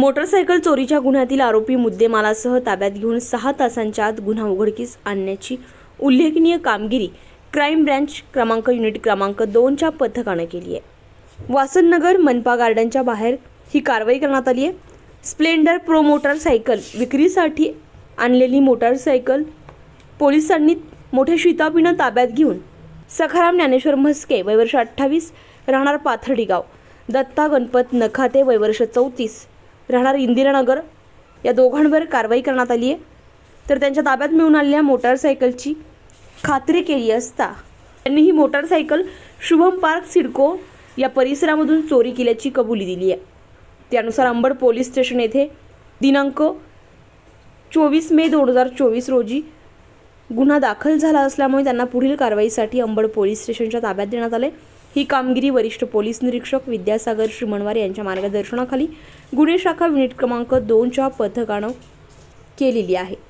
Motorcycle चोरीच्या गुन्ह्यातील आरोपी मुद्देमालासह ताब्यात घेऊन सहा तासांच्या आत गुन्हा उघडकीस आणण्याची उल्लेखनीय कामगिरी क्राईम ब्रँच क्रमांक युनिट क्रमांक दोनच्या पथकानं केली आहे. वासननगर मनपा गार्डनच्या बाहेर ही कारवाई करण्यात आली आहे. स्प्लेंडर प्रो मोटारसायकल विक्रीसाठी आणलेली मोटारसायकल पोलिसांनी मोठ्या शितापीनं ताब्यात घेऊन सखाराम ज्ञानेश्वर म्हस्के वयवर्ष अठ्ठावीस राहणार पाथर्डी गाव दत्ता गणपत नखाते वयवर्ष चौतीस राहणार इंदिरानगर. या दोघांवर कारवाई करण्यात आली आहे तर त्यांच्या ताब्यात मिळून आलेल्या मोटारसायकलची खात्री केली असता त्यांनी ही मोटारसायकल शुभम पार्क सिडको या परिसरामधून चोरी केल्याची कबुली दिली आहे. त्यानुसार अंबड पोलीस स्टेशन येथे दिनांक चोवीस मे दोन हजार चोवीस रोजी गुन्हा दाखल झाला असल्यामुळे त्यांना पुढील कारवाईसाठी अंबड पोलीस स्टेशनच्या ताब्यात देण्यात आले ही कामगिरी वरिष्ठ पोलीस निरीक्षक विद्यासागर श्रीमणवार यांच्या मार्गदर्शनाखाली गुन्हे शाखा युनिट क्रमांक दोनच्या पथकानं केलेली आहे.